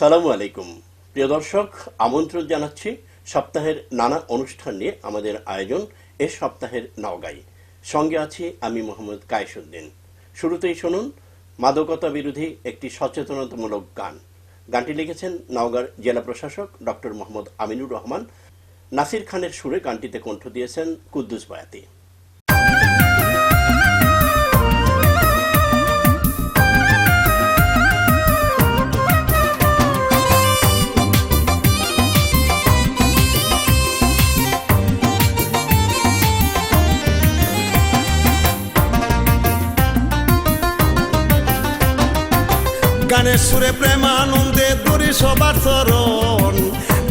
আসসালামু আলাইকুম। প্রিয় দর্শক, আমন্ত্রণ জানাচ্ছি সপ্তাহের নানা অনুষ্ঠান নিয়ে আমাদের আয়োজন এ সপ্তাহের নওগাই সঙ্গে আছি আমি মোহাম্মদ কায়েসুদ্দিন। শুরুতেই শুনুন মাদকতা বিরোধী একটি সচেতনতামূলক গান। গানটি লিখেছেন নওগাঁর জেলা প্রশাসক ডক্টর মোহাম্মদ আমিনুর রহমান। নাসির খানের সুরে গানটিতে কণ্ঠ দিয়েছেন কুদ্দুস বয়াতি। গানের সুরে প্রেমানন্দে দড়ি সবার চরণ।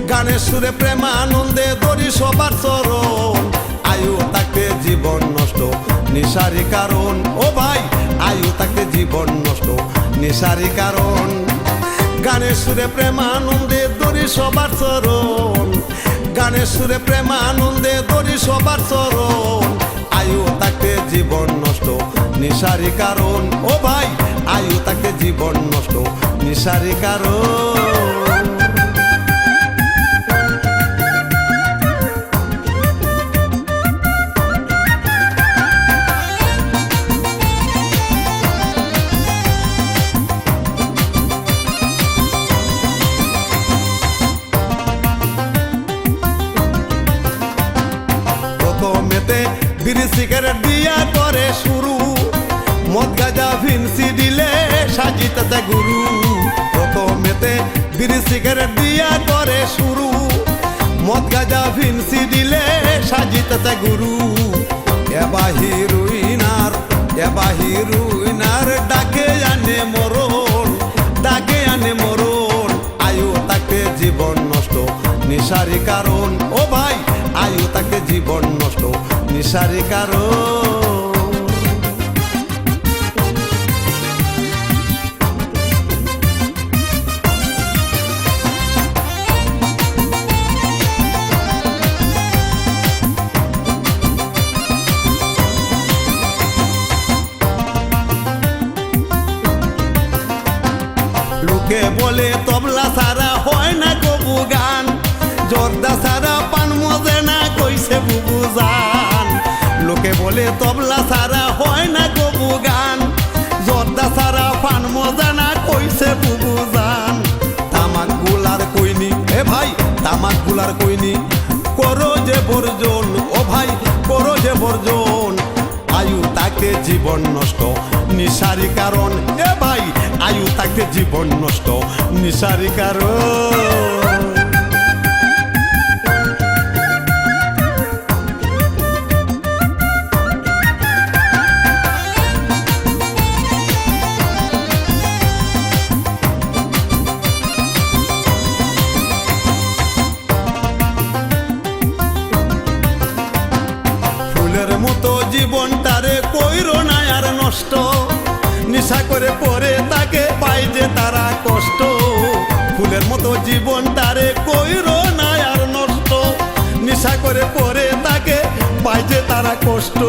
গানের সুরে প্রেমানন্দে দড়ি সবার চরণ। আয়ু তাকে জীবন নষ্ট নিশারি কারণ। ও ভাই, আয়ু তাকে জীবন নষ্ট নিশারি কারণ। গানের সুরে প্রেমানন্দে দড়ি সবার চরণ। গানের সুরে প্রেমানন্দে দড়ি সবার চরণ। আয়ু তাকে জীবন নষ্ট নিশারি কারণ। ও ভাই আয়ু তাকে জীবন নষ্ট নিশারি কারণ বিড়ি সিগারেট দিয়া করে শুরু মদ গাজা ভিনসি দিলে সাজিতেছে গুরু। প্রথমেতে বিড়ি সিগারেট দিয়া করে শুরু। মদ গাজা ভিনসি দিলে সাজিতেছে গুরু। এবা হিরুইনার এবা হিরুইনার ডাকে আনে মরণ, ডাকে আনে মরণ। আয়ু তাকে জীবন নষ্ট নিশারি কারণ। ও ভাই, আয়ু তাকে জীবন নষ্ট নিশারি কারণ। লোকে বলে, তবলা সারা হয় না কবু গান। জর্দা সারা পান মজে না কইছে বুবু জান। লোকে বলে, তবলা সারা হয় না কবু গান। জর্দা সারা পান মজা না কইছে বুবু জান। তামাকগুলার কইনি, এ ভাই, তামাকগুলার কইনি। করো যে বর্জন, ও ভাই, করো যে বর্জন। আয়ু তাকে জীবন নষ্ট, নিশারি কারণ, এ ভাই আয়ু তাকে জীবন নষ্ট নিশারি কারণ নিশা করে পরে তাকে পাই যে তারা কষ্ট। ফুলের মতো জীবন জীবনটারে কইরো না আর নষ্ট। নিশা করে পরে তাকে পাই যে তারা কষ্ট।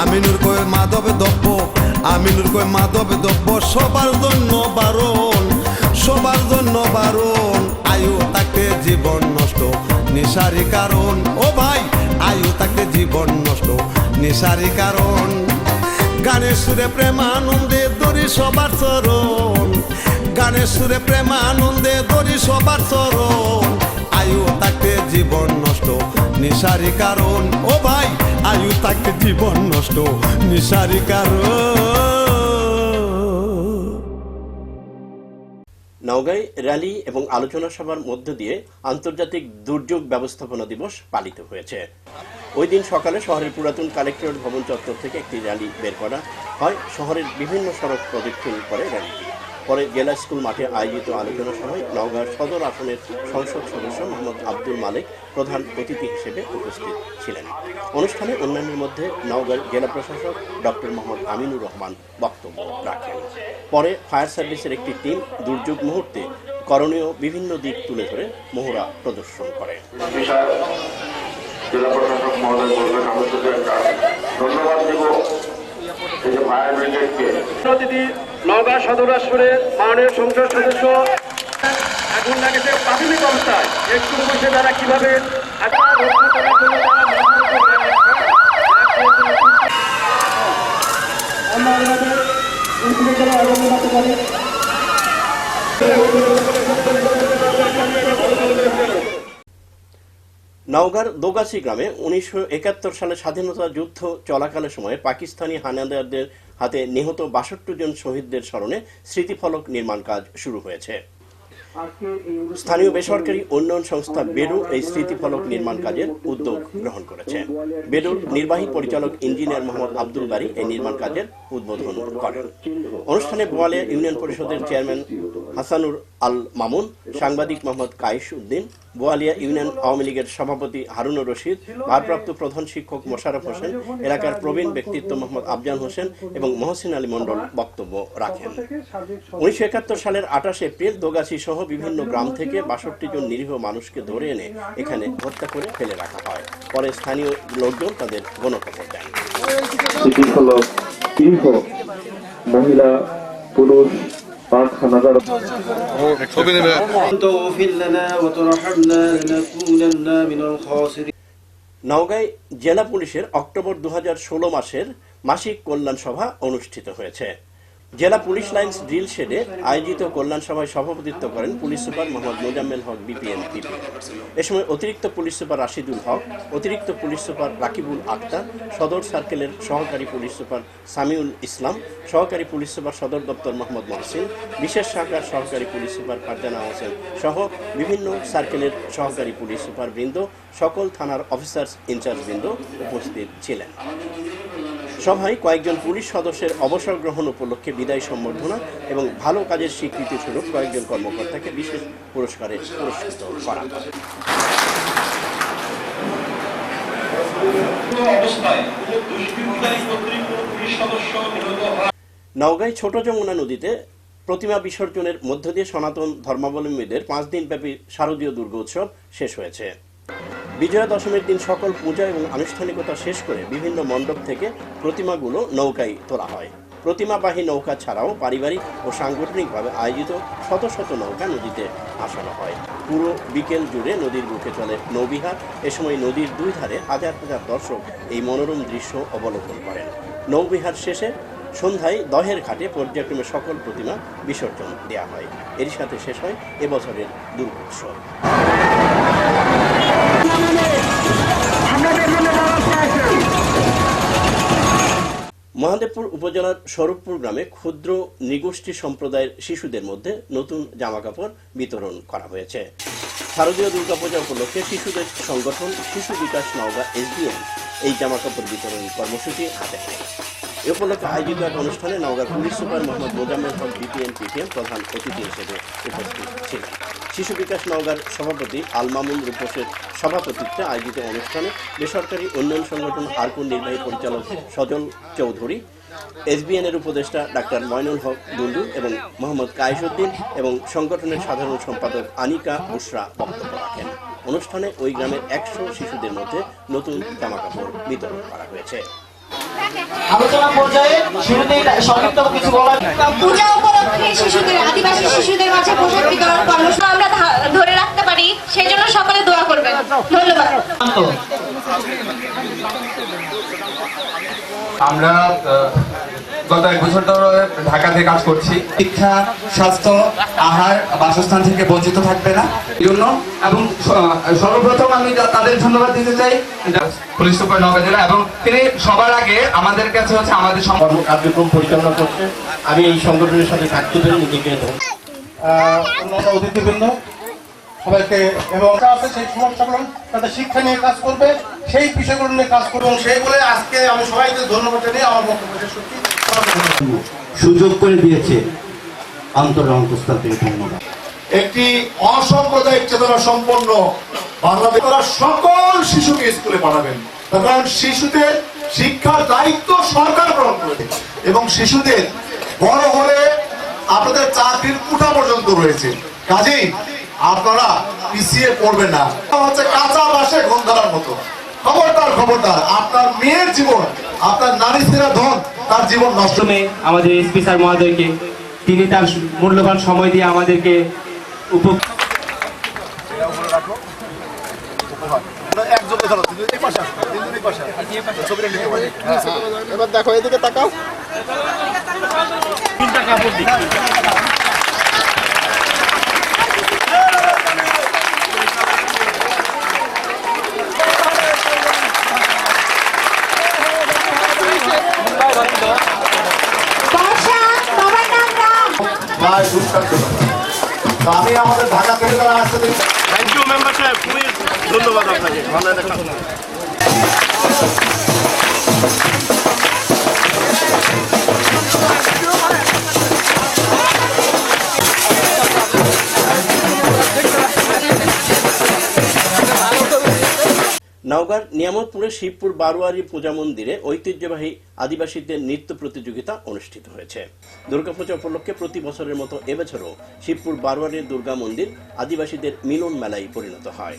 আমিনুর কয় মাধব দব্য আমিনুর কয় মাধব দব্য সবার জন্য বারণ, সবার জন্য বারণ। আয়ু তাকে জীবন নষ্ট নিশারি কারণ। ও ভাই, আয়ু তাকে জীবন নষ্ট নিশারি কারণ। গানের সুরে প্রেমানন্দে দড়ি সবার চরণ। গানের সুরে প্রেমানন্দে দড়ি সবার চরণ। আয়ু তাকে জীবন নষ্ট নিশারি কারণ। ও ভাই, আয়ু তাকে জীবন নষ্ট নিশারি কারণ। নওগাঁয় র্যালি এবং আলোচনা সভার মধ্য দিয়ে আন্তর্জাতিক দুর্যোগ ব্যবস্থাপনা দিবস পালিত হয়েছে। ওই দিন সকালে শহরের পুরাতন কালেক্টরেট ভবন চত্বর থেকে একটি র্যালি বের করা হয়। শহরের বিভিন্ন সড়ক প্রদক্ষিণ করে র্যালিটি পরে জেলা স্কুল মাঠে আয়োজিত আলোচনা সভায় নওগাঁ সদর আসনের সংসদ সদস্য মোহাম্মদ আব্দুল মালিক প্রধান অতিথি হিসেবে উপস্থিত ছিলেন। অনুষ্ঠানে অন্যান্যের মধ্যে নওগাঁর জেলা প্রশাসক ডক্টর মোহাম্মদ আমিনুর রহমান বক্তব্য রাখেন। পরে ফায়ার সার্ভিসের একটি টিম দুর্যোগ মুহূর্তে করণীয় বিভিন্ন দিক তুলে ধরে মহড়া প্রদর্শন করে। জেলা প্রশাসক মহোদয় বলবেন আমি শুধু একটা ধন্যবাদ দিব এই যে ফায়ার ব্রিগেডকে অতিথি নওগাঁ সদর আসনের মাননীয় সংসদ সদস্য আগুন লাগেছে প্রাথমিক অবস্থায় একটু বসে তারা কীভাবে। আমরা আমাদের করতে পারি নওগাঁর দোগাছি গ্রামে উনিশশো একাত্তর সালে স্বাধীনতা যুদ্ধ চলাকালের সময় পাকিস্তানি হানাদারদের হাতে নিহত বাষট্টি জন শহীদদের স্মরণে স্মৃতিফলক নির্মাণ কাজ শুরু হয়েছে। স্থানীয় বেসরকারি উন্নয়ন সংস্থা বেরু এই স্মৃতিফলক নির্মাণ কাজের উদ্যোগ গ্রহণ করেছে। বেরুর নির্বাহী পরিচালক ইঞ্জিনিয়ার মোহাম্মদ আব্দুল বারী এই নির্মাণ কাজের উদ্বোধন করেন। অনুষ্ঠানে বোয়ালিয়া ইউনিয়ন পরিষদের চেয়ারম্যান হাসানুর আল মামুন, সাংবাদিক মোহাম্মদ কাইস উদ্দিন বোয়ালিয়া ইউনিয়ন আওয়ামী লীগের সভাপতি হারুনুর রশিদ, ভারপ্রাপ্ত প্রধান শিক্ষক মোশারফ হোসেন, এলাকার প্রবীণ ব্যক্তিত্ব মোহাম্মদ আফজান হোসেন এবং মহসিন আলী মণ্ডল বক্তব্য রাখেন। উনিশশো একাত্তর সালের আঠাশে এপ্রিল দোগাছি সহ বিভিন্ন গ্রাম থেকে বাষট্টি জন নিরীহ মানুষকে ধরে এনে এখানে হত্যা করে ফেলে রাখা হয়। পরে স্থানীয় লোকজন তাদের গণখবর দেন। মহিলা, পুরুষ নওগাঁয় জেলা পুলিশের অক্টোবর দু হাজার ষোলো মাসের মাসিক কল্যাণ সভা অনুষ্ঠিত হয়েছে। জেলা পুলিশ লাইন্স ড্রিল শেডে আয়োজিত কল্যাণ সভায় সভাপতিত্ব করেন police super Mohammad Mozammel Haque, BPN PP এ সময় অতিরিক্ত পুলিশ সুপার রাশিদুল হক, অতিরিক্ত পুলিশ সুপার রাকিবুল আক্তার, সদর সার্কেলের সহকারী পুলিশ সুপার সামিউল ইসলাম, সহকারী পুলিশ সুপার সদর দপ্তর মোহাম্মদ মহসিন, বিশেষ শাখার সহকারী পুলিশ সুপার ফারজানা হোসেন সহ বিভিন্ন সার্কেলের সহকারী পুলিশ সুপার বৃন্দ সকল থানার অফিসার্স ইনচার্জ বৃন্দ উপস্থিত ছিলেন। সভায় কয়েকজন পুলিশ সদস্যের অবসর গ্রহণ উপলক্ষে বিদায় সম্বর্ধনা এবং ভালো কাজের স্বীকৃতি স্বরূপ কয়েকজন কর্মকর্তাকে বিশেষ পুরস্কারে পুরস্কৃত করা নওগাঁয় ছোট যমুনা নদীতে প্রতিমা বিসর্জনের মধ্য দিয়ে সনাতন ধর্মাবলম্বীদের পাঁচ দিনব্যাপী শারদীয় দুর্গোৎসব শেষ হয়েছে। বিজয়া দশমীর দিন সকল পূজা এবং আনুষ্ঠানিকতা শেষ করে বিভিন্ন মণ্ডপ থেকে প্রতিমাগুলো নৌকায় তোলা হয়। প্রতিমাবাহী নৌকা ছাড়াও পারিবারিক ও সাংগঠনিকভাবে আয়োজিত শত শত নৌকা নদীতে আসানো হয়। পুরো বিকেল জুড়ে নদীর বুকে চলে নৌবিহার। এ সময় নদীর দুই ধারে হাজার হাজার দর্শক এই মনোরম দৃশ্য অবলোকন করেন। নৌবিহার শেষে সন্ধ্যায় দহের ঘাটে পর্যায়ক্রমে সকল প্রতিমা বিসর্জন দেওয়া হয়। এর সাথে শেষ হয় এবছরের দুর্গোৎসব। মহাদেবপুর উপজেলার স্বরূপপুর গ্রামে ক্ষুদ্র নৃগোষ্ঠী সম্প্রদায়ের শিশুদের মধ্যে নতুন জামাকাপড় বিতরণ করা হয়েছে। শারদীয় দুর্গাপূজা উপলক্ষে শিশুদের সংগঠন শিশু বিকাশ নওগাঁ এসডিএম এই জামাকাপড় বিতরণ কর্মসূচি হাতে নেয়। এ উপলক্ষে আয়োজিত এক অনুষ্ঠানে Naogaon police super Mohammad Mozammel Haque, BPN, PTM প্রধান অতিথি হিসেবে উপস্থিত ছিলেন। শিশু বিকাশ নওগাঁর সভাপতি আলমামুল রূপসের সভাপতিত্বে আয়োজিত অনুষ্ঠানে বেসরকারি উন্নয়ন সংগঠন আরকুন নির্বাহী পরিচালক সজল চৌধুরী এসবিএন এর উপদেষ্টা ডাক্তার ময়নুল হক দুন্ডু এবং মোহাম্মদ কায়েসুদ্দিন এবং সংগঠনের সাধারণ সম্পাদক আনিকা বুসরা বক্তব্য রাখেন। অনুষ্ঠানে ওই গ্রামের একশো শিশুদের মধ্যে নতুন জামাকাপড় বিতরণ করা হয়েছে। আলোচনা পর্যায়ে শুরুতেই সংক্ষিপ্ত কিছু বলার পূজা উপলক্ষে শিশুদের আদিবাসী শিশুদের মাঝে পোশাক বিতরণ কর্মসূচি আমরা ধরে রাখতে পারি সেই জন্য সকলে দোয়া করবেন। ধন্যবাদ। আমরা গত এক বছর ধরে ঢাকাতে কাজ করছি। শিক্ষা, স্বাস্থ্য, আহার, বাসস্থান থেকে বঞ্চিত থাকবে না। এই জন্য এবং সর্বপ্রথম আমি তাদের ধন্যবাদ দিতে চাই পুলিশ সুপার নগর জেলা এবং তিনি সবার আগে আমাদের কাছে হচ্ছে আমাদের কার্যক্রম পরিচালনা করছে। আমি এই সংগঠনের সাথে থাকতে পেরে নিজেকে অন্যান্য অতিথিবৃন্দ সবাইকে এবং যা আছে সেই সমস্যাগুলো তাদের শিক্ষা নিয়ে কাজ করবে সেই বিষয়গুলো নিয়ে কাজ করবে সেই বলে আজকে আমি সবাইকে ধন্যবাদ জানিয়ে আমার বক্তব্য শেষ করছি। সুযোগ করে দিয়েছে অন্তঃস্থল থেকে ধন্যবাদ। একটি অসাম্প্রদায়িক চেতনা সম্পন্ন বাংলাদেশ। তারা সকল শিশুকে স্কুলে পাঠাবেন। কারণ শিশুদের শিক্ষার দায়িত্ব সরকার গ্রহণ করেছে। এবং শিশুদের বড় হলে আপনাদের চাকরির কুঠা পর্যন্ত রয়েছে। কাজেই আপনারা পিছিয়ে পড়বেন না। হচ্ছে কাঁচা বাসে ঘুম ধরার মতো। খবরদার খবরদার আপনার মেয়ের জীবন আপনার নারী ছেড়া ধন তার জীবন নষ্ট। মাধ্যমে আমাদের এসপি স্যার মহোদয়কে তিনি তার মূল্যবান সময় দিয়ে আমাদেরকে এবার দেখো এদিকে তাকাও। ভাই দুষ্কান্ত আমি আমাদের ঢাকা থেকে তারা আসতে দেখছি থ্যাংক ইউ মেম্বার সাহেব খুবই ধন্যবাদ আপনাকে। ভালো দেখা নওগাঁর নিয়ামতপুরের শিবপুর বারোয়ারি পূজা মন্দিরে ঐতিহ্যবাহী আদিবাসীদের নৃত্য প্রতিযোগিতা অনুষ্ঠিত হয়েছে। দুর্গাপূজা উপলক্ষে প্রতি বছরের মতো এবছরও শিবপুর বারোয়ারির দুর্গা মন্দির আদিবাসীদের মিলন মেলায় পরিণত হয়।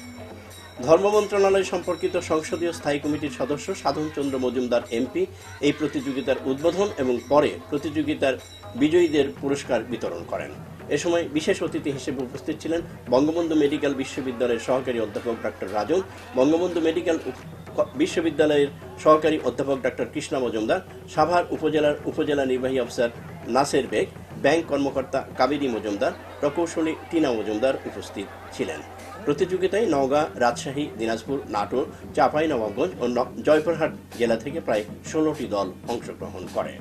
ধর্ম মন্ত্রণালয় সম্পর্কিত সংসদীয় স্থায়ী কমিটির সদস্য সাধন চন্দ্র মজুমদার এমপি এই প্রতিযোগিতার উদ্বোধন এবং পরে প্রতিযোগিতার বিজয়ীদের পুরস্কার বিতরণ করেন। এ সময় বিশেষ অতিথি হিসেবে উপস্থিত ছিলেন বঙ্গবন্ধু মেডিকেল বিশ্ববিদ্যালয়ের সহকারী অধ্যাপক ডক্টর রাজন, বঙ্গবন্ধু মেডিকেল বিশ্ববিদ্যালয়ের সহকারী অধ্যাপক ডক্টর কৃষ্ণা মজুমদার, সাভার উপজেলার উপজেলা নির্বাহী অফিসার নাসের বেগ, ব্যাংক কর্মকর্তা কাবেরী মজুমদার, প্রকৌশলী টিনা মজুমদার উপস্থিত ছিলেন। প্রতিযোগিতায় নওগাঁ, রাজশাহী, দিনাজপুর, নাটোর, চাঁপাই, নবাবগঞ্জ ও জয়পুরহাট জেলা থেকে প্রায় ষোলোটি দল অংশগ্রহণ করে।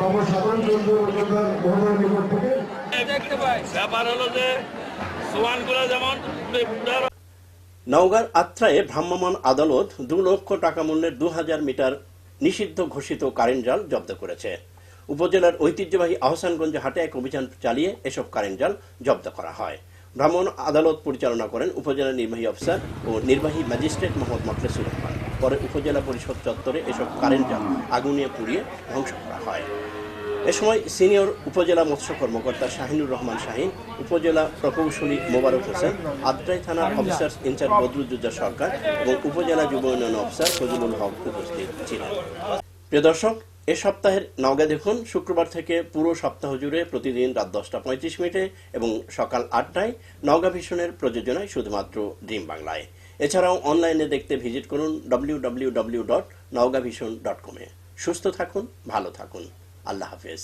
বাবা সাধারণ চন্দ্র মজুমদার মহোদয়ের নিকট থেকে। ব্যাপার হলো যে সোয়ানগুলো যেমন নওগাঁর আত্রায়ে ভ্রাম্যমাণ আদালত দু লক্ষ টাকা মূল্যের দু হাজার মিটার নিষিদ্ধ ঘোষিত কারেন্ট জাল জব্দ করেছে। উপজেলার ঐতিহ্যবাহী আহসানগঞ্জ হাটে এক অভিযান চালিয়ে এসব কারেন্ট জাল জব্দ করা হয়। ভ্রাম্যমাণ আদালত পরিচালনা করেন উপজেলা নির্বাহী অফিসার ও নির্বাহী ম্যাজিস্ট্রেট মোহাম্মদ মখলেসুর রহমান। পরে উপজেলা পরিষদ চত্বরে এসব কারেন্ট জাল আগুনিয়ে পুড়িয়ে ধ্বংস করা হয়। এ সময় সিনিয়র উপজেলা মৎস্য কর্মকর্তা শাহিনুর রহমান শাহিন উপজেলা প্রকৌশলী মোবারক হোসেন, আদ্রাই থানার অফিসার ইনচার্জ বদরুজ্জা সরকার এবং উপজেলা যুব উন্নয়ন অফিসার ফজলুল হক উপস্থিত ছিলেন। প্রিয় দর্শক, এ সপ্তাহের নওগাঁ দেখুন, শুক্রবার থেকে পুরো সপ্তাহ জুড়ে প্রতিদিন রাত দশটা পঁয়ত্রিশ মিনিটে এবং সকাল আটটায় নওগাঁ ভিশনের প্রযোজনায় শুধুমাত্র ড্রিম বাংলায়। এছাড়াও অনলাইনে দেখতে ভিজিট করুন W W W dot dot কমে সুস্থ থাকুন, ভালো থাকুন। আল্লাহ হাফেজ।